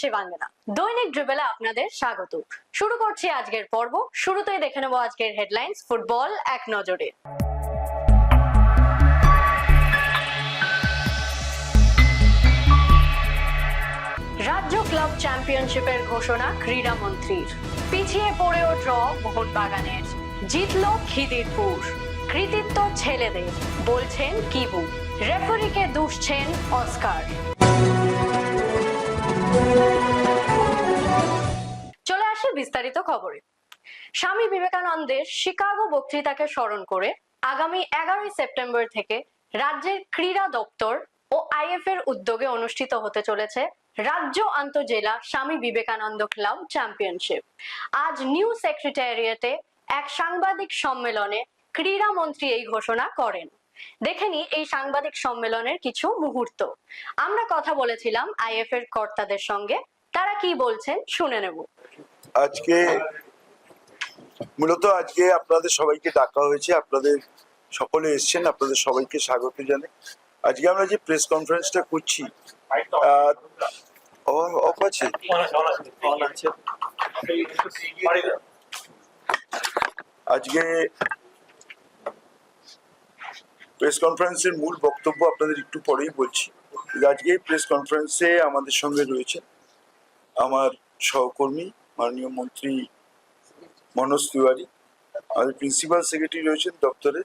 শিবাঙ্গনা। দৈনিক ড্রিবেলে আপনাদের স্বাগত। শুরু করছি আজকের পর্ব। শুরুতেই দেখে নেব আজকের হেডলাইন্স, ফুটবল এক নজরে। রাজ্য ক্লাব চ্যাম্পিয়নশিপের ঘোষণা ক্রীড়ামন্ত্রীর। পিছিয়ে পড়েও ড্র মোহনবাগানের। জিতল খিদিরপুর। কৃতিত্ব ছেলেদের, বলছেন কিবু। রেফারিকে দুষছেন অস্কার। খবরে। স্বামী বিবেকানন্দের শিকাগো বক্তৃতাকে স্মরণ করে আগামী এগারোই সেপ্টেম্বর থেকে রাজ্যের ক্রীড়া দপ্তর ও আইএফ এর উদ্যোগে অনুষ্ঠিত হতে চলেছে রাজ্য আন্তজেলা স্বামী বিবেকানন্দ ক্লাব চ্যাম্পিয়নশিপ। আজ নিউ সেক্রেটারিয়েটে এক সাংবাদিক সম্মেলনে ক্রীড়া মন্ত্রী এই ঘোষণা করেন। দেখেনি এই সাংবাদিক সম্মেলনের কিছু মুহূর্ত। আমরা কথা বলেছিলাম আইএফ এর কর্তাদের সঙ্গে, তারা কি বলছেন শুনে নেব। আজকে মূলত আজকে আপনাদের সবাইকে ডাকা হয়েছে, আপনাদের সকলে এসছেন, আপনাদের সবাইকে স্বাগত জানাই। আজকে আমরা যে প্রেস কনফারেন্সটা করছি অফ আছে? আজকে প্রেস কনফারেন্সের মূল বক্তব্য আপনাদের একটু পরেই বলছি। আজকে প্রেস কনফারেন্সে আমাদের সঙ্গে রয়েছে আমার সহকর্মী মাননীয় মন্ত্রী মনোজ তিওয়ারি, আমাদের প্রিন্সিপাল সেক্রেটারি রয়েছেন দপ্তরে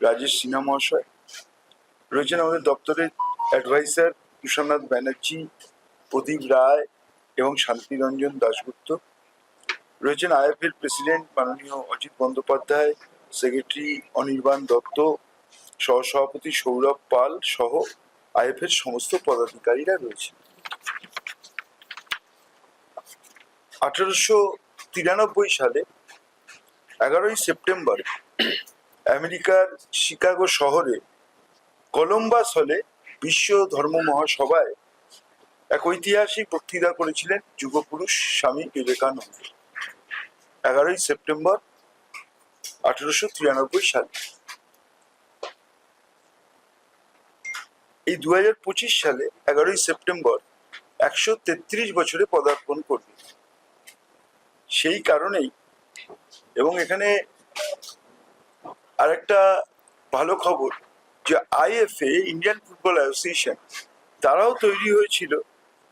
রাজেশ সিনহা মহাশয়, রয়েছেন আমাদের দপ্তরের অ্যাডভাইসার তুষারনাথ ব্যানার্জি, প্রদীপ রায় এবং শান্তিরঞ্জন দাশগুপ্ত, রয়েছেন আইএফের প্রেসিডেন্ট মাননীয় অজিত বন্দ্যোপাধ্যায়, সেক্রেটারি অনির্বাণ দত্ত, সহসভাপতি সৌরভ পাল সহ আইএফের সমস্ত পদাধিকারীরা রয়েছে আঠারোশো তিরানব্বই সালে, এগারোই সেপ্টেম্বর, আমেরিকার শিকাগো শহরে, কলম্বাস হলে বিশ্ব ধর্ম মহাসভায় এক ঐতিহাসিক বক্তৃতা করেছিলেন যুগপুরুষ স্বামী বিবেকানন্দ। এগারোই সেপ্টেম্বর, আঠারোশো তিরানব্বই সালে। এই দু হাজার পঁচিশ সালে, এগারোই সেপ্টেম্বর, একশো তেত্রিশ বছরে পদার্পণ করবে। সেই কারণেই। এবং এখানে আরেকটা ভালো খবর যে আইএফএ, ইন্ডিয়ান ফুটবল অ্যাসোসিয়েশন, তারাও তৈরি হয়েছিল,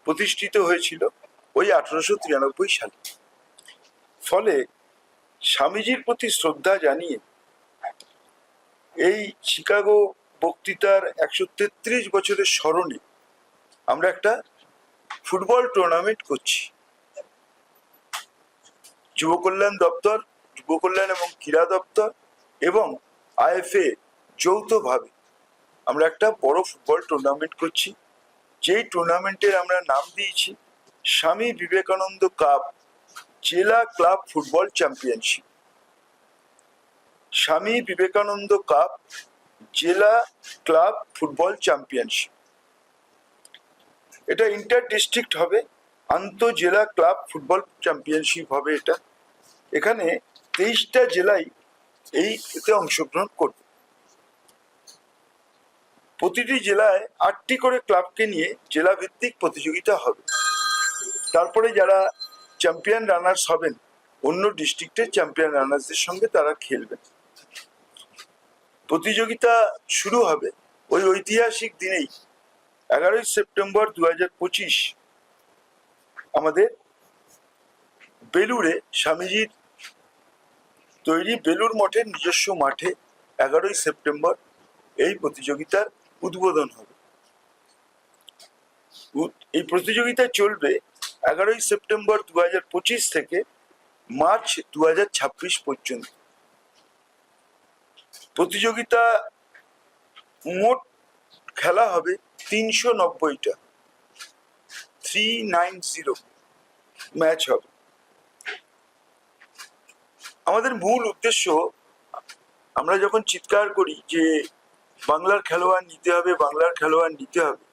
প্রতিষ্ঠিত হয়েছিল ওই আঠারোশো তিরানব্বই সালে। ফলে স্বামীজির প্রতি শ্রদ্ধা জানিয়ে এই শিকাগো বক্তৃতার একশো তেত্রিশ বছরের স্মরণে আমরা একটা ফুটবল টুর্নামেন্ট করছি। যুব কল্যাণ দপ্তর, যুব কল্যাণ এবং ক্রীড়া দপ্তর এবং আইএফএ যৌথভাবে আমরা একটা বড় ফুটবল টুর্নামেন্ট করছি। যেই টুর্নামেন্টের আমরা নাম দিয়েছি স্বামী বিবেকানন্দ কাপ জেলা club football championship Swami Vivekananda cup জেলা ক্লাব ফুটবল চ্যাম্পিয়নশিপ এটা ইন্টার ডিস্ট্রিক্ট হবে। আন্তঃজেলা ক্লাব ফুটবল চ্যাম্পিয়নশিপ হবে এটা। এখানে তেইশটা জেলাই এই এতে অংশগ্রহণ করবে। প্রতিটি জেলায় আটটি করে ক্লাবকে নিয়ে জেলা ভিত্তিক প্রতিযোগিতা হবে। তারপরে যারা চ্যাম্পিয়ন রানার্স হবেন, অন্য ডিস্ট্রিক্টের চ্যাম্পিয়ন রানার্সদের সঙ্গে তারা খেলবেন। প্রতিযোগিতা শুরু হবে ওই ঐতিহাসিক দিনেই, এগারোই সেপ্টেম্বর দু হাজার পঁচিশ। আমাদের বেলুড়ে স্বামীজির তৈরি বেলুর মঠের নিজস্ব মাঠে এগারোই সেপ্টেম্বর এই প্রতিযোগিতার উদ্বোধন হবে। এই প্রতিযোগিতা চলবে এগারোই সেপ্টেম্বর দু হাজার পঁচিশ থেকে মার্চ দু হাজার ছাব্বিশ পর্যন্ত। প্রতিযোগিতা মোট খেলা হবে তিনশো নব্বইটা। থ্রি নাইন জিরো ম্যাচ হবে। আমাদের মূল উদ্দেশ্য, আমরা যখন চিৎকার করি যে বাংলার খেলোয়াড় নিতে হবে, বাংলার খেলোয়াড় নিতে হবে,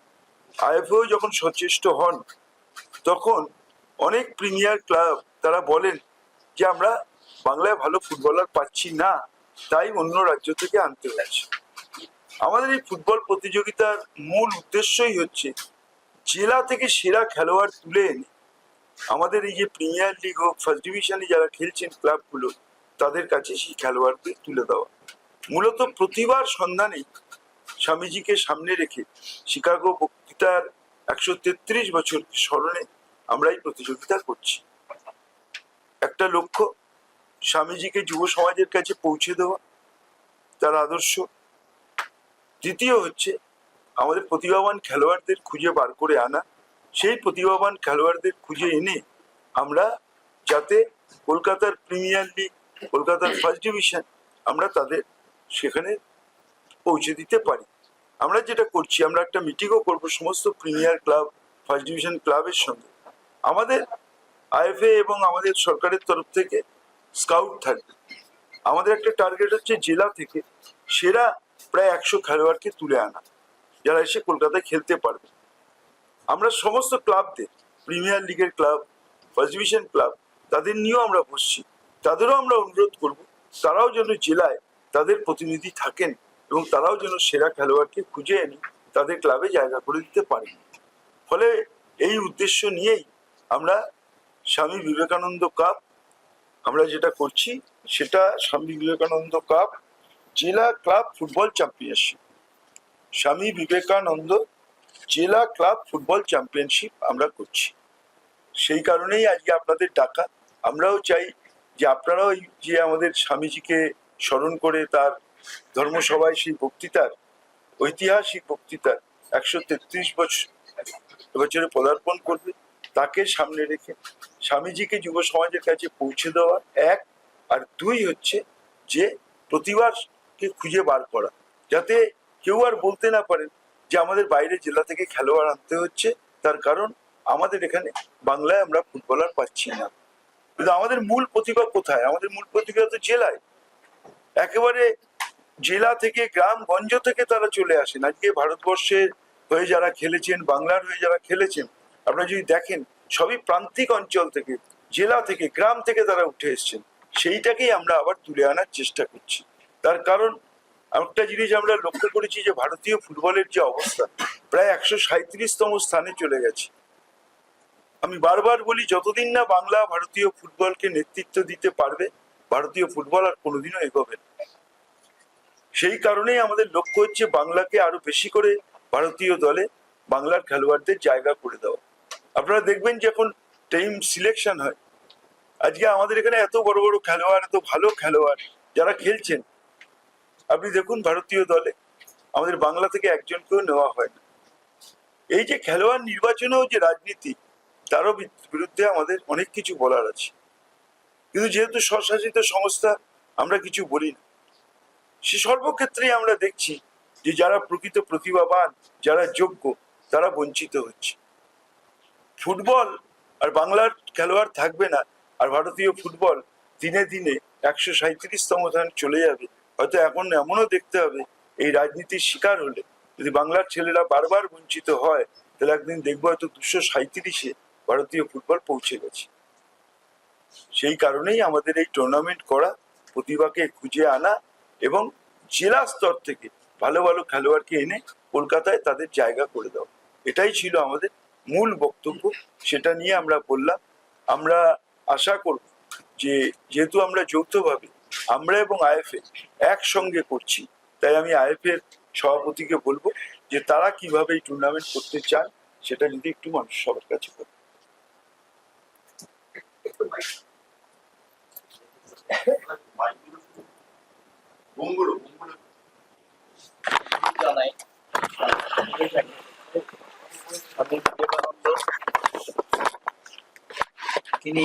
আইএফও যখন সচেষ্ট হন, তখন অনেক প্রিমিয়ার ক্লাব তারা বলেন যে আমরা বাংলায় ভালো ফুটবলার পাচ্ছি না, তাই অন্য রাজ্য থেকে আনতে হচ্ছে। আমাদের এই ফুটবল প্রতিযোগিতার মূল উদ্দেশ্যই হচ্ছে জেলা থেকে সেরা খেলোয়াড় তুলে এনে আমাদের এই যে প্রিমিয়ার লিগ হোক ফার্স্ট ডিভিশনে যারা খেলছেন ক্লাবগুলো তাদের কাছে সেই খেলোয়াড়দের তুলে দেওয়া। মূলত প্রতিভার সন্ধানে স্বামীজিকে সামনে রেখে শিকাগো বক্তৃতার একশো তেত্রিশ বছর স্মরণে আমরা এই প্রতিযোগিতা করছি। একটা লক্ষ্য, স্বামীজিকে যুব সমাজের কাছে পৌঁছে দেওয়া, তার আদর্শ। দ্বিতীয় হচ্ছে আমাদের প্রতিভাবান খেলোয়াড়দের খুঁজে বার করে আনা। সেই প্রতিভাবান খেলোয়াড়দের খুঁজে এনে আমরা যাতে কলকাতার প্রিমিয়ার লিগ, কলকাতার ফার্স্ট ডিভিশন আমরা তাদের সেখানে পৌঁছে দিতে পারি। আমরা যেটা করছি, আমরা একটা মিটিংও করব সমস্ত প্রিমিয়ার ক্লাব, ফার্স্ট ডিভিশন ক্লাবের সঙ্গে। আমাদের আইএফএ এবং আমাদের সরকারের তরফ থেকে স্কাউট থাকবে। আমাদের একটা টার্গেট হচ্ছে জেলা থেকে সেরা প্রায় একশো খেলোয়াড়কে তুলে আনা। যারা এসে কলকাতায় খেলতে পারবে। আমরা সমস্ত ক্লাবদের প্রিমিয়ার লিগের ক্লাব ফার্স্ট ডিভিশন ক্লাব তাদের নিয়েও আমরা বসছি। তাদেরও আমরা অনুরোধ করব, তারাও যেন জেলায় তাদের প্রতিনিধি থাকেন এবং তারাও যেন সেরা খেলোয়াড়কে খুঁজে এনে তাদের ক্লাবে জায়গা করে দিতে পারেন। ফলে এই উদ্দেশ্য নিয়েই আমরা স্বামী বিবেকানন্দ কাপ আমরা যেটা করছি সেটা স্বামী বিবেকানন্দ কাপ জেলা club football championship Swami Vivekananda জেলা ক্লাব ফুটবল চ্যাম্পিয়নশিপ আমরা করছি। সেই কারণেই আজকে আপনাদের ডাকা। আমরাও চাই যে আপনারাও যে আমাদের স্বামীজিকে স্মরণ করে তার ধর্মসভায় সেই বক্তৃতার, ঐতিহাসিক বক্তৃতার একশো তেত্রিশ বছর বছরে পদার্পণ করবে, তাকে সামনে রেখে স্বামীজিকে যুব সমাজের কাছে পৌঁছে দেওয়া এক, আর দুই হচ্ছে যে প্রতিভাকে খুঁজে বার করা। যাতে কেউ আর বলতে না পারেন যে আমাদের বাইরে জেলা থেকে খেলোয়াড় আনতে হচ্ছে। তার কারণ আমাদের এখানে বাংলায় আমরা ফুটবলার পাচ্ছি না। কিন্তু আমাদের মূল প্রতিভা কোথায়? আমাদের মূল প্রতিভা তো জেলায়। একেবারে জেলা থেকে গ্রাম, গঞ্জ থেকে তারা চলে আসেন। আজকে ভারতবর্ষের হয়ে যারা খেলেছেন, বাংলার হয়ে যারা খেলেছেন, আপনারা যদি দেখেন, সবই প্রান্তিক অঞ্চল থেকে, জেলা থেকে, গ্রাম থেকে তারা উঠে এসছেন। সেইটাকেই আমরা আবার তুলে আনার চেষ্টা করছি। তার কারণ একটা জিনিস আমরা লক্ষ্য করেছি যে ভারতীয় ফুটবলের যে অবস্থা, প্রায় একশো সাঁত্রিশতম স্থানে চলে গেছে। আমি বারবার বলি, যতদিন না বাংলা ভারতীয় ফুটবলকে নেতৃত্ব দিতে পারবে, ভারতীয় ফুটবল আর কোনোদিনও এগোবে না। সেই কারণেই আমাদের লক্ষ্য হচ্ছে বাংলাকে আরও বেশি করে ভারতীয় দলে বাংলার খেলোয়াড়দের জায়গা করে দেওয়া। আপনারা দেখবেন যখন টিম সিলেকশন হয়, আজকে আমাদের এখানে এত বড় বড় খেলোয়াড়, এত ভালো খেলোয়াড় যারা খেলছেন আপনি দেখুন ভারতীয় দলে আমাদের বাংলা থেকে একজনকেও নেওয়া হয় না। এই যে খেলোয়াড় নির্বাচনেও যে রাজনীতি, তারও বিরুদ্ধে আমাদের অনেক কিছু বলার আছে। কিন্তু যেহেতু স্বশাসিত সংস্থা, আমরা কিছু বলি না। সে সর্বক্ষেত্রেই আমরা দেখছি যে যারা প্রকৃত প্রতিভাবান, যারা যোগ্য, তারা বঞ্চিত হচ্ছে। ফুটবল আর বাংলার খেলোয়াড় থাকবে না, আর ভারতীয় ফুটবল দিনে দিনে একশো সাঁত্রিশতম স্থানে চলে যাবে। হয়তো এখন এমনও দেখতে হবে, এই রাজনীতির শিকার হলে। যদি বাংলার ছেলেরা বারবার বঞ্চিত হয়, তাহলে একদিন দেখব হয়তো দুশো সাঁত্রিশে ভারতীয় ফুটবল পৌঁছে গেছে। সেই কারণেই আমাদের এই টুর্নামেন্ট করা, প্রতিভাকে খুঁজে আনা এবং জেলা স্তর থেকে ভালো ভালো খেলোয়াড়কে এনে কলকাতায় তাদের জায়গা করে দেওয়া। এটাই ছিল আমাদের মূল বক্তব্য। সেটা নিয়ে আমরা বললাম। আমরা আশা করব যে যেহেতু আমরা যৌথভাবে আমরা এবং আইএফএ একসঙ্গে করছি তাই আমি আইএফএর সভাপতিকে বলব যে তারা কীভাবে এই টুর্নামেন্ট করতে চান সেটা যদি একটু মানুষ সবার কাছে বলে। জানাই স্বামী বিবেকানন্দ তিনি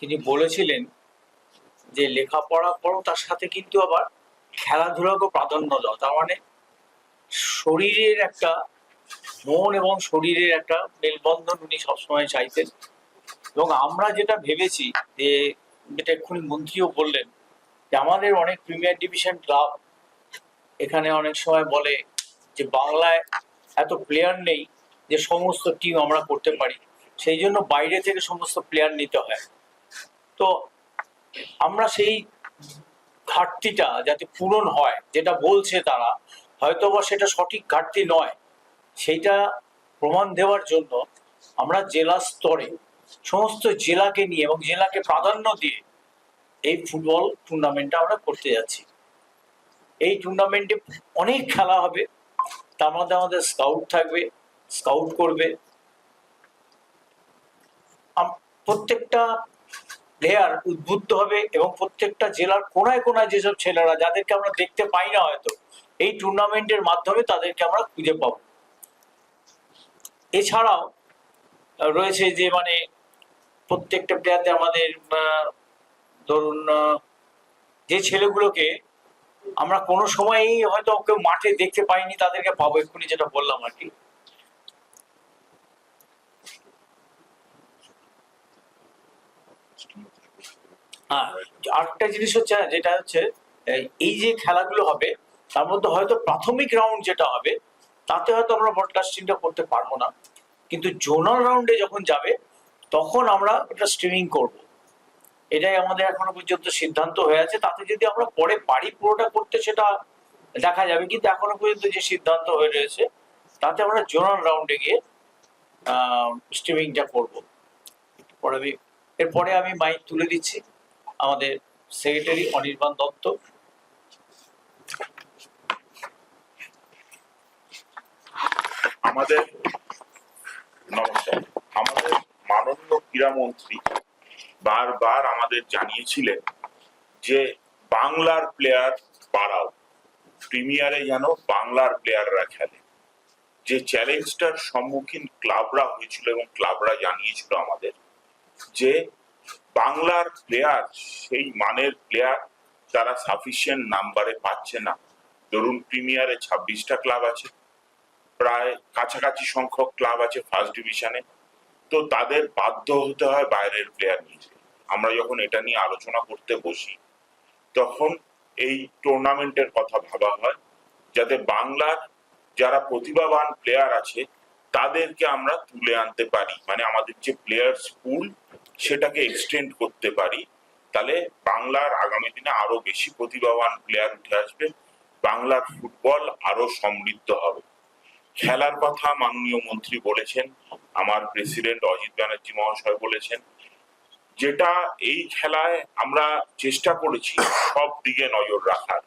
তিনি বলেছিলেন যে লেখাপড়া করো, তার সাথে কিন্তু আবার খেলাধুলাকেও প্রাধান্য দাও। তার মানে শরীরের একটা মন এবং শরীরের একটা মেলবন্ধন উনি সবসময় চাইতেন। এবং আমরা যেটা ভেবেছি যে, যেটা এক্ষুনি মন্ত্রীও বললেন, যে আমাদের অনেক প্রিমিয়ার ডিভিশন ক্লাব এখানে অনেক সময় বলে যে বাংলায় এত প্লেয়ার নেই যে সমস্ত টিম আমরা করতে পারি। সেই জন্য বাইরে থেকে সমস্ত প্লেয়ার নিতে হয়। তো আমরা সেই ঘাটতিটা যাতে পূরণ হয়, যেটা বলছে তারা হয়তো বা সেটা সঠিক ঘাটতি নয়, সেইটা প্রমাণ দেওয়ার জন্য আমরা জেলা স্তরে সমস্ত জেলাকে নিয়ে এবং জেলাকে প্রাধান্য দিয়ে এই ফুটবল টুর্নামেন্টটা আমরা করতে যাচ্ছি। এই টুর্নামেন্টে অনেক খেলা হবে, তার মধ্যে আমাদের স্কাউট থাকবে, স্কাউট করবে। প্রত্যেকটা প্লেয়ার উদ্বুদ্ধ হবে এবং প্রত্যেকটা জেলার কোনায় কোনায় যেসব ছেলেরা, যাদেরকে আমরা দেখতে পাই না হয়তো, এই টুর্নামেন্টের মাধ্যমে তাদেরকে আমরা খুঁজে পাবো। এছাড়াও রয়েছে যে মানে প্রত্যেকটা প্লেয়ারদের আমাদের ধরুন যে ছেলেগুলোকে আমরা কোনো সময়ই হয়তো কেউ মাঠে দেখতে পাইনি, তাদেরকে পাবো, এক্ষুনি যেটা বললাম আর কি। হ্যাঁ আরেকটা জিনিস হচ্ছে যেটা হচ্ছে, এই- এই যে খেলাগুলো হবে, তার মধ্যে হয়তো প্রাথমিক রাউন্ড যেটা হবে, তাতে হয়তো আমরা ব্রডকাস্টিংটা করতে পারব না। কিন্তু জোনাল রাউন্ডে যখন যাবে, তখন আমরা ওটা স্ট্রিমিং করব। এটাই আমাদের এখনও পর্যন্ত সিদ্ধান্ত হয়ে আছে। তাতে যদি আমরা পরে পারি পুরোটা করতে, সেটা দেখা যাবে। কিন্তু এখনও পর্যন্ত যে সিদ্ধান্ত হয়ে রয়েছে, তাতে আমরা জোনাল রাউন্ডে গিয়ে স্ট্রিমিংটা করব। পরে আমি, এরপরে আমি মাইক তুলে দিচ্ছি। আমাদের সেক্রেটারি অনির্বাণ দত্ত। আমাদের, নমস্কার। আমাদের মাননীয় ক্রীড়ামন্ত্রী বারবার আমাদের জানিয়েছিলেন যে, বাংলার প্লেয়ার বাড়াও। প্রিমিয়ারে যেন বাংলার প্লেয়াররা খেলে। যে চ্যালেঞ্জটার সম্মুখীন ক্লাবরা হয়েছিল এবং ক্লাবরা জানিয়েছিল আমাদের যে বাংলার প্লেয়ার সেই মানের প্লেয়ার তারা সাফিসিয়েন্ট নাম্বারে পাচ্ছে না। ধরুন প্রিমিয়ারে ছাব্বিশটা ক্লাব আছে, প্রায় কাছাকাছি সংখ্যক ক্লাব আছে ফার্স্ট ডিভিশনে তো তাদের বাধ্য হতে হয় বাইরের প্লেয়ার নিতে আমরা যখন এটা নিয়ে আলোচনা করতে বসি, তখন এই টুর্নামেন্টের কথা ভাবা হয়, যাতে বাংলার যারা প্রতিভাবান প্লেয়ার আছে, তাদেরকে আমরা তুলে আনতে পারি। মানে আমাদের যে প্লেয়ার্স পুল সেটাকে এক্সটেন্ড করতে পারি, তাহলে বাংলার আগামী দিনে আরও বেশি প্রতিভাবান প্লেয়ার উঠে আসবে, বাংলার ফুটবল আরও সমৃদ্ধ হবে। খেলার কথা মাননীয় মন্ত্রী বলেছেন, আমার প্রেসিডেন্ট অজিত ব্যানার্জি মহাশয় বলেছেন, যেটা এই খেলায় আমরা চেষ্টা করেছি সব দিকে নজর রাখার।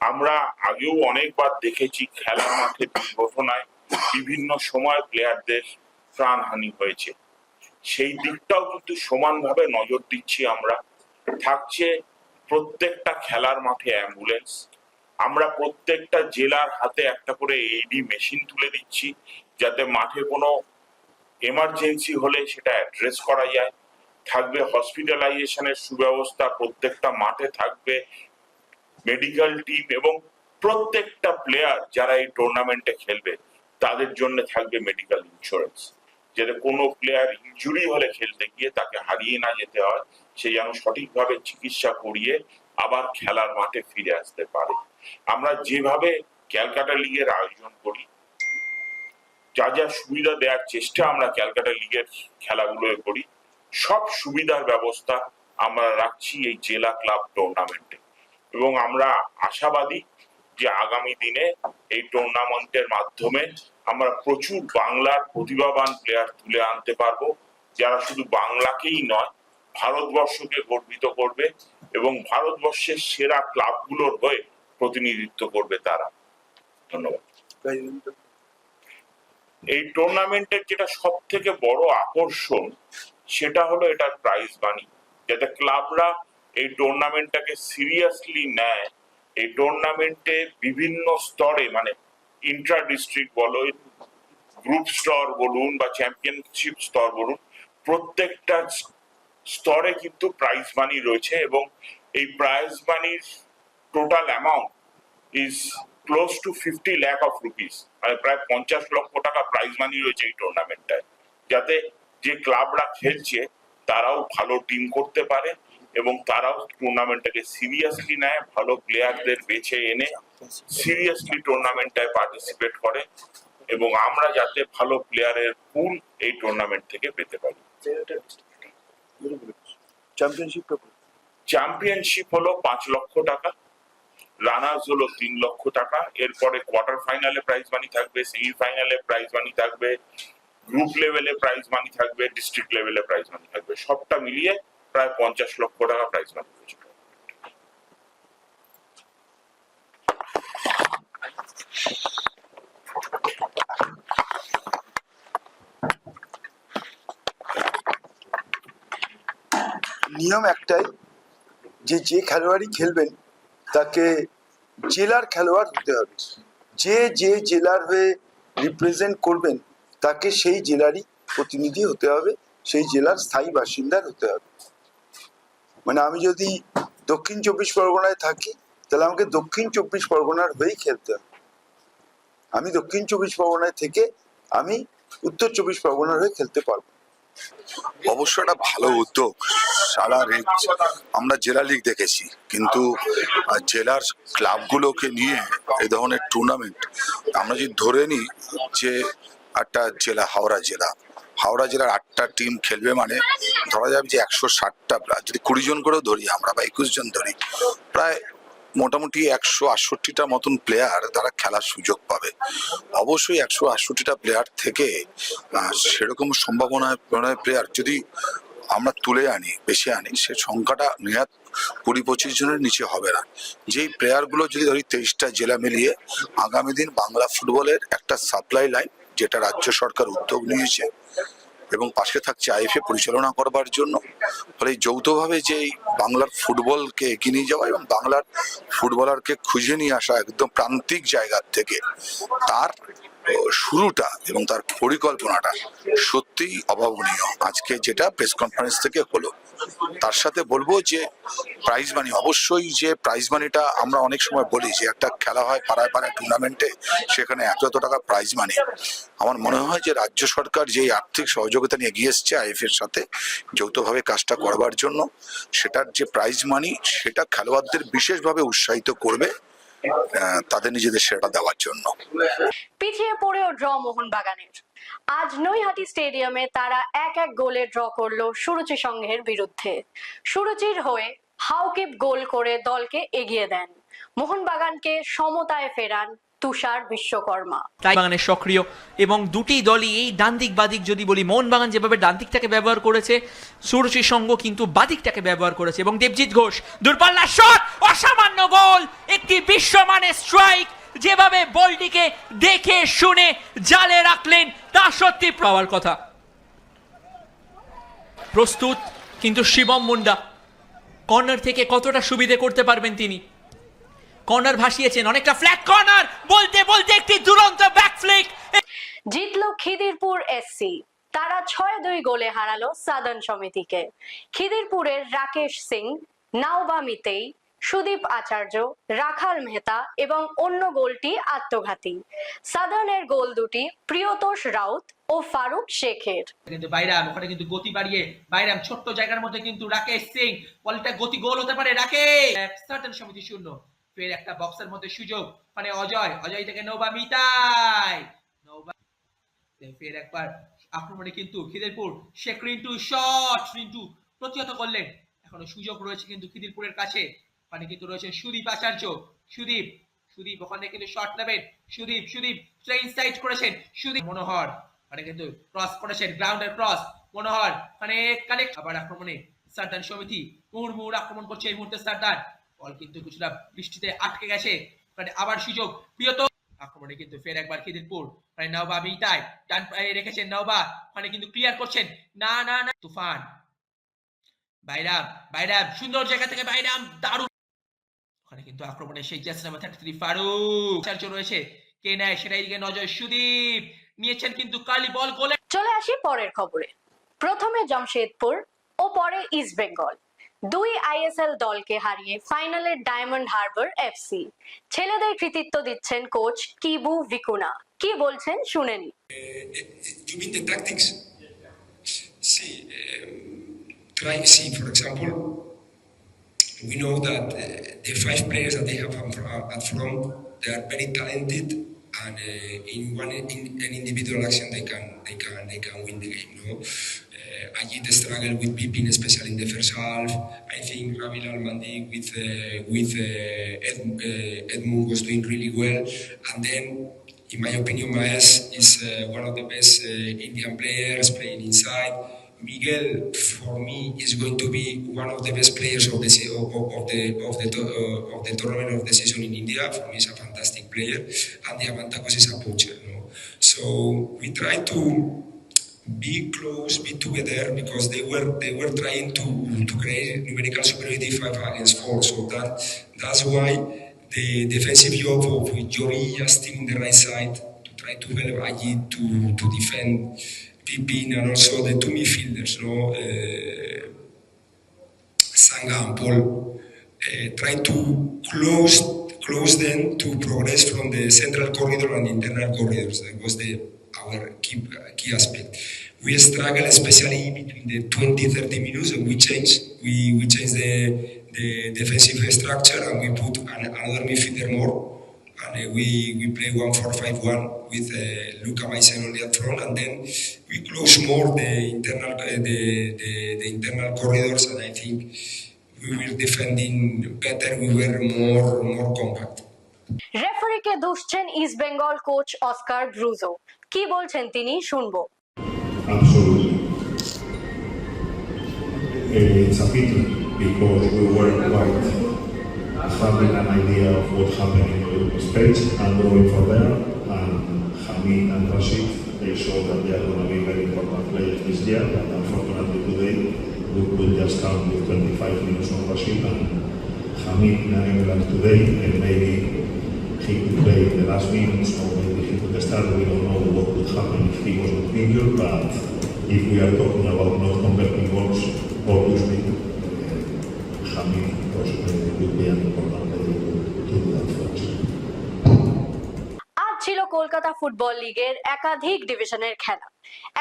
আমরা আগেও অনেকবার দেখেছি খেলার মাঠে দুর্ঘটনায় বিভিন্ন সময় প্লেয়ারদের প্রাণহানি হয়েছে। সেই দিকটাও কিন্তু সমানভাবে নজর দিচ্ছি আমরা। থাকছে প্রত্যেকটা খেলার মাঠে অ্যাম্বুলেন্স আমরা প্রত্যেকটা জেলার হাতে একটা করে এইডি মেশিন তুলে দিচ্ছি, যাতে মাঠে কোনো এমার্জেন্সি হলে সেটা অ্যাড্রেস করা যায়। থাকবে হসপিটালাইজেশনের সুব্যবস্থা, প্রত্যেকটা মাঠে থাকবে মেডিকেল টিম এবং প্রত্যেকটা প্লেয়ার যারা এই টুর্নামেন্টে খেলবে, তাদের জন্য থাকবে মেডিকেল ইন্স্যুরেন্স যাতে কোনো প্লেয়ার ইনজুরি হলে খেলতে গিয়ে তাকে হারিয়ে না যেতে হয়, সে যেন সঠিকভাবে চিকিৎসা করিয়ে আবার খেলার মাঠে ফিরে আসতে পারে। আমরা যেভাবে ক্যালকাটা লিগের আয়োজন করি, যা যা সুবিধা দেওয়ার চেষ্টা আমরা ক্যালকাটা লিগের খেলাগুলোয় করি, সব সুবিধার ব্যবস্থা আমরা রাখছি এই জেলা ক্লাব টুর্নামেন্টে এবং আমরা আশাবাদী যে আগামী দিনে এই টুর্নামেন্টের মাধ্যমে আমরা প্রচুর বাংলার প্রতিভাবান প্লেয়ার তুলে আনতে পারব, যারা শুধু বাংলাকেই নয়, ভারতবর্ষকে গর্বিত করবে এবং ভারতবর্ষের সেরা ক্লাবগুলোর হয়ে প্রতিনিধিত্ব করবে তারা। ধন্যবাদ। এই টুর্নামেন্টের যেটা সব থেকে বড় আকর্ষণ, সেটা হলো এটার প্রাইজ মানি যাতে ক্লাবরা এই টুর্নামেন্টটাকে সিরিয়াসলি নেয়, এই টুর্নামেন্টে বিভিন্ন স্তরে মানে ইন্ট্রা ডিস্ট্রিক্ট বলো গ্রুপ স্তর বলুন বা চ্যাম্পিয়নশিপ স্তর বলুন, প্রত্যেকটা স্তরে কিন্তু প্রাইজ মানি রয়েছে এবং এই প্রাইজ মানির total amount is close to fifty lakh of rupees মানে প্রায় পঞ্চাশ লক্ষ টাকা প্রাইজ মানি রয়েছে এই টুর্নামেন্টটায় যাতে যে ক্লাবরা খেলছে, তারাও ভালো টিম করতে পারে এবং তারাও টুর্নামেন্টটাকে সিরিয়াসলি নেয়, ভালো প্লেয়ারদের বেছে এনে সিরিয়াসলি টুর্নামেন্টটায় পার্টিসিপেট করে এবং আমরা যাতে ভালো প্লেয়ারের পুল এই টুর্নামেন্ট থেকে পেতে পারি। চ্যাম্পিয়নশিপ হলো পাঁচ লক্ষ টাকা রানার্স হলো তিন লক্ষ টাকা এরপরে কোয়ার্টার ফাইনালে প্রাইজ মানি থাকবে সেমি ফাইনালে প্রাইজ মানি থাকবে গ্রুপ লেভেলে প্রাইজ মানি থাকবে ডিস্ট্রিক্ট লেভেলে প্রাইজ মানি থাকবে সবটা মিলিয়ে প্রায় পঞ্চাশ লক্ষ টাকা প্রাইজ মানি হয়েছে নিয়ম একটাই যে যে খেলোয়াড়ই খেলবেন, তাকে জেলার খেলোয়াড় হতে হবে। যে যে জেলার হয়ে রিপ্রেজেন্ট করবেন, তাকে সেই জেলারই প্রতিনিধি হতে হবে, সেই জেলার স্থায়ী বাসিন্দার হতে হবে। মানে আমি যদি দক্ষিণ চব্বিশ পরগনায় থাকি, তাহলে আমাকে দক্ষিণ চব্বিশ পরগনার হয়েই খেলতে হবে। আমি দক্ষিণ চব্বিশ পরগনায় থেকে আমি উত্তর চব্বিশ পরগনার হয়ে খেলতে পারব। অবশ্য একটা ভালো উদ্যোগ। সারা রে- আমরা জেলা লিগ দেখেছি, কিন্তু জেলার ক্লাবগুলোকে নিয়ে এ ধরনের টুর্নামেন্ট আমরা যদি ধরে নিই যে একটা জেলা, হাওড়া জেলা। হাওড়া জেলার আটটা টিম খেলবে মানে ধরা যাবে যে একশো ষাটটা, যদি কুড়ি জন করেও ধরি আমরা বা একুশ জন ধরি, প্রায় মোটামুটি একশো আটষট্টিটা মতন প্লেয়ার তারা খেলার সুযোগ পাবে। অবশ্যই একশো আটষট্টিটা প্লেয়ার থেকে সেরকম সম্ভাবনা প্লেয়ার যদি আমরা তুলে আনি বেশি আনি, সে সংখ্যাটা নেহাত কুড়ি পঁচিশ জনের নিচে হবে না। যেই প্লেয়ারগুলো যদি ধরি তেইশটা জেলা মিলিয়ে আগামী দিন বাংলা ফুটবলের একটা সাপ্লাই লাইন যেটা রাজ্য সরকার উদ্যোগ নিয়েছে এবং পাশে থাকছে আইএফএ পরিচালনা করবার জন্য। ফলে যৌথভাবে যে বাংলার ফুটবলকে এগিয়ে নিয়ে যাওয়া এবং বাংলার ফুটবলারকে খুঁজে নিয়ে আসা একদম প্রান্তিক জায়গার থেকে তার শুরুটা এবং তার পরিকল্পনাটা সত্যিই অভাবনীয়। আজকে যেটা প্রেস কনফারেন্স থেকে হলো, তার সাথে বলব যে প্রাইজ মানি অবশ্যই যে প্রাইজ মানিটা আমরা অনেক সময় বলি যে একটা খেলা হয় পাড়ায় পাড়ায় টুর্নামেন্টে সেখানে এত এত টাকা প্রাইজ মানি আমার মনে হয় যে রাজ্য সরকার যে আর্থিক সহযোগিতা নিয়ে এগিয়ে এসছে আইএফ এর সাথে যৌথভাবে কাজটা করবার জন্য। সেটার যে প্রাইজ মানি সেটা খেলোয়াড়দের বিশেষভাবে উৎসাহিত করবে তাদের নিজেদের সেটা দেওয়ার জন্য। পিছিয়ে পড়েও ড্র মোহনবাগানের। আজ নৈহাটি স্টেডিয়ামে তারা এক এক গোলে ড্র করল সুরুচি সংঘের বিরুদ্ধে। সুরুচির হয়ে হাউকিপ গোল করে দলকে এগিয়ে দেন। মোহনবাগানকে সমতায় ফেরান তুষার বিশ্বকর্মা। বাগানের সক্রিয় এবং দুটি দলই এই ডান দিক বাদিক যদি বলি, মোহনবাগান যেভাবে ডান দিকটাকে ব্যবহার করেছে, সুরুচি সঙ্গ কিন্তু বাদিকটাকে ব্যবহার করেছে এবং দেবজিৎ ঘোষ দূরপাল্লা শট, অসামান্য গোল, একটি বিশ্বমানের স্ট্রাইক যেভাবে বলটিকে দেখে শুনে জালে রাখলেন, তা সত্যি পাওয়ার কথা। প্রস্তুত কিন্তু শিবম মুন্ডা। কর্নার থেকে কতটা সুবিধে করতে পারবেন তিনি? কর্নার ভাসিয়েছেন। অনেকটা ফ্ল্যাট কর্নার বলতে বলতে একটি দুরন্ত ব্যাকফ্লিক জিতলো খিদিরপুর এসসি তারা ছয় দুই গোলে হারালো সাদন সমিতিকে। খিদিরপুরের রাকেশ সিং নাওবা মিতেই সুদীপ আচার্য রাখাল মেহতা এবং অন্য গোলটি আত্মঘাতী। সাদার্নের গোল দুটি প্রিয়তোষ রাউত ও ফারুক শেখের। কিন্তু বাইরাম ওখানে কিন্তু গতি বাড়িয়ে বাইরাম ছোট্ট জায়গার মধ্যে কিন্তু রাকেশ সিং বলটা গতি গোল হতে পারে রাকেশ! সার্টেন সমিতি শূন্য। ফের একটা বক্সের মধ্যে সুযোগ। মানে অজয় অজয় থেকে নৌবা মিতাই। ফের একবার আক্রমণে কিন্তু খিদিরপুর। শেখ রিন্টু শট রিন্টু প্রতিহত করলেন। এখনও সুযোগ রয়েছে কিন্তু খিদিরপুরের কাছে। কিন্তু রয়েছে সুদীপ আচার্য। সুদীপ সুদীপ, ওখানে কিন্তু শট নেবেন। সুদীপ সুদীপ ট্রেন সাইড করেছেন। সুদীপ, মনোহর, ওখানে কিন্তু ক্রস করেছেন গ্রাউন্ডের ক্রস মনোহর, ওখানে কানেক্ট আবার আক্রমণে সার্দান সমিতি। মুহুর্মুহুর আক্রমণ করছে এই মুহূর্তে সার্দান। বল কিন্তু কিছুটা বৃষ্টিতে আটকে গেছে। ওখানে আবার সুযোগ, প্রিয়ত। আক্রমণে কিন্তু ফের একবার খিদিরপুর। মানে নওবা মিতাই ডান পায়ে রেখেছেন নওবা। ওখানে কিন্তু ক্লিয়ার করছেন। না না না, তুফান। বাইরাম বাইরাম, সুন্দর জায়গা থেকে বাইরাম, দারুণ। ওখানে কিন্তু আক্রমণে সেই থ্রি ফারুক। রয়েছে। কে নেয় সেটাই দিকে নজর সুদীপ। নিয়েছেন কিন্তু কালি বল গোলে। চলে আসি পরের খবরে। প্রথমে জামশেদপুর ও পরে ইস্ট বেঙ্গল। দুই আইএসএল দলকে হারিয়ে ফাইনালে ডায়মন্ড হারবার এফসি ছেলেদের কৃতিত্ব দিচ্ছেন কোচ কিবু ভিকুনা কি বলছেন শুনে নি You mean the tactics? See, um, try see for example, we know that uh, the five players that they have up front, they are very talented and uh, in one in, an individual action they can they can they can win the game. No, uh, Ajit struggled with Pipin, especially in the first half. I think Rabil Almandi with uh, with uh, Ed, Edmund was doing really well, and then. In my opinion, Maes is uh, one of the best uh, Indian players playing inside. Miguel, for me, is going to be one of the best players of the of, of the of the uh, of the tournament of the season in India. For me, he's a player, and the Avantakos is a poacher. No? So we try to be close, be together, because they were they were trying to to create numerical superiority five against four. So that that's why the defensive job of Jory just in the right side to try to help Ajit to to defend Pipin and also the two midfielders, no. Uh, Sanga and Paul, uh, trying to close close them to progress from the central corridor and internal corridors. That was the our key, key aspect. We struggle especially between the 20-30 minutes and we change we, we change the, the defensive structure and we put an, another midfielder more and uh, we, we play 1-4-5-1 with uh, Luca Maisen on the front and then we close more the internal uh, the, the, the internal corridors and I think we were defending better, we were more more compact. রেফারিকে দুষছেন East Bengal coach Oscar Bruzon কি বলছেন তিনি শুনবো Absolutely. It's a pity because we were quite having an idea of what's happening in the States and going for there. And Hamid and Rashid, they show that they are going to be very important players this year. But unfortunately today, we could just count with 25 In England today, and maybe he could play in the last minutes or maybe he could start. We don't know what would happen if he was not injured, but if we are talking about not converting goals, obviously uh, Hamid was, uh, would be an important player to, to do that for us. ছিল Kolkata football লিগের একাধিক ডিভিশনের খেলা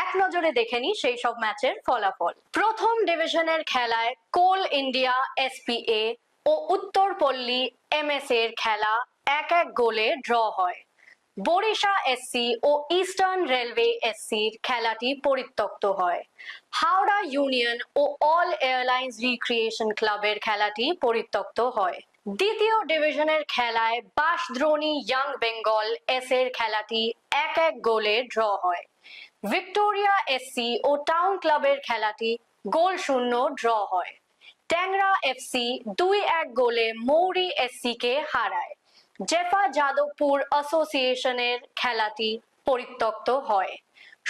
এক নজরে দেখে নি সেই সব ম্যাচের ফলাফল প্রথম ডিভিশনের খেলায় Coal India S P A O Uttarpalli M S এর খেলা এক এক গোলে ড্র হয়। বরিশা এসসি ও ইস্টার্ন রেলওয়ে এসসির খেলাটি পরিত্যক্ত হয়। হাওড়া ইউনিয়ন ও অল এয়ারলাইন্স রিক্রিয়েশন ক্লাবের খেলাটি পরিত্যক্ত হয়। দ্বিতীয় ডিভিশনের খেলায় বাঁশদ্রোণী ইয়াং বেঙ্গল এস এর খেলাটি এক এক গোলে ড্র হয়। ভিক্টোরিয়া এসসি ও টাউন ক্লাবের খেলাটি গোল শূন্য ড্র হয়। ট্যাংরা এফসি দুই এক গোলে মৌরি এসসি কে হারায়। জেফা যাদবপুর অ্যাসোসিয়েশনের খেলাটি পরিত্যক্ত হয়।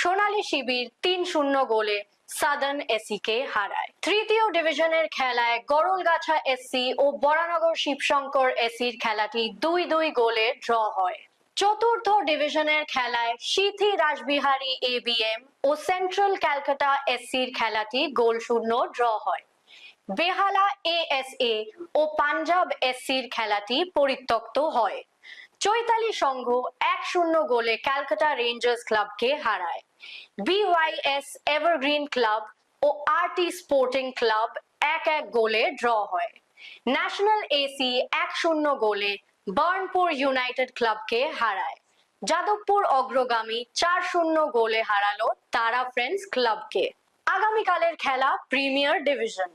সোনালী শিবির তিন শূন্য গোলে সাদার্ন এসি কে হারায়। তৃতীয় ডিভিশনের খেলায় গরলগাছা এসসি ও বরানগর শিবশঙ্কর এসির খেলাটি দুই দুই গোলে ড্র হয়। চতুর্থ ডিভিশনের খেলায় সিথি রাসবিহারী এবিএম ও সেন্ট্রাল ক্যালকাটা এসসির খেলাটি গোল শূন্য ড্র হয়। বেহালা এএসএ ও পাঞ্জাব এসসির খেলাটি পরিত্যক্ত হয়। চৈতালি সংঘ এক শূন্য গোলে ক্যালকাটা রেঞ্জার্স ক্লাবকে হারায়। বিওয়াইএস এভারগ্রিন ক্লাব ও আরটি স্পোর্টিং ক্লাব এক এক গোলে ড্র হয়। ন্যাশনাল এসি এক শূন্য গোলে বার্নপুর ইউনাইটেড ক্লাবকে হারায়। যাদবপুর অগ্রগামী চার শূন্য গোলে হারালো তারা ফ্রেন্ডস ক্লাবকে। আগামীকালের খেলা premier division.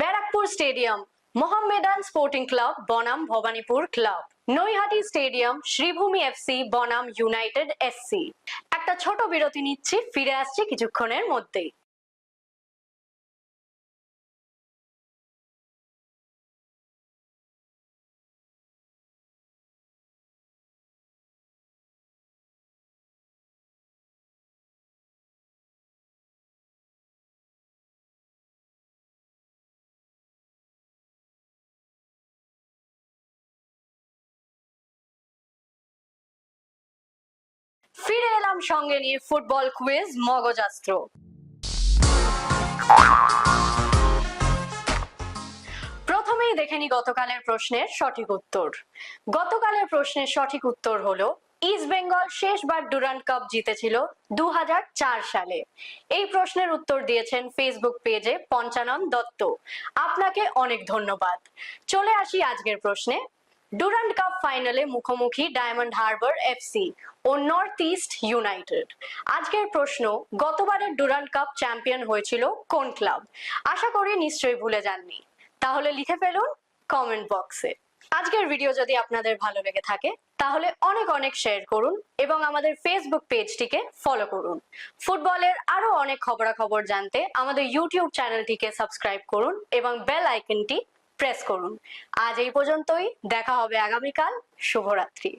Barrackpore stadium Mohammedan sporting club, বনাম Bhowanipore club, Naihati stadium, Sreebhumi FC বনাম ইউনাইটেড এসসি একটা ছোট বিরতি নিচ্ছি, ফিরে আসছি কিছুক্ষণের মধ্যেই। ফিরে এলাম সঙ্গে নিয়ে ফুটবল কুইজ, মগজাস্ত্র। প্রথমেই দেখে নি গতকালের প্রশ্নের সঠিক উত্তর। গতকালের প্রশ্নের সঠিক উত্তর হলো, ইস্ট বেঙ্গল শেষবার ডুরান্ট কাপ জিতেছিল দু হাজার চার সালে। এই প্রশ্নের উত্তর দিয়েছেন ফেসবুক পেজে পঞ্চানন দত্ত। আপনাকে অনেক ধন্যবাদ। চলে আসি আজকের প্রশ্নে। ডুরান্ড কাপ ফাইনালে মুখোমুখি ডায়মন্ড হারবার এফসি ও নর্থ ইস্ট ইউনাইটেড আজকের প্রশ্ন, গতবারের ডুরান্ড কাপ চ্যাম্পিয়ন হয়েছিল কোন ক্লাব আশা করি নিশ্চয়ই ভুলে যাননি। তাহলে লিখে ফেলুন কমেন্ট বক্সে আজকের ভিডিও যদি আপনাদের ভালো লেগে থাকে, তাহলে অনেক অনেক শেয়ার করুন এবং আমাদের ফেসবুক পেজটিকে ফলো করুন। ফুটবলের আরও অনেক খবরাখবর জানতে আমাদের ইউটিউব চ্যানেলটিকে সাবস্ক্রাইব করুন এবং বেল আইকনটি প্রেস করুন। আজ এই পর্যন্তই দেখা হবে আগামীকাল। শুভরাত্রি।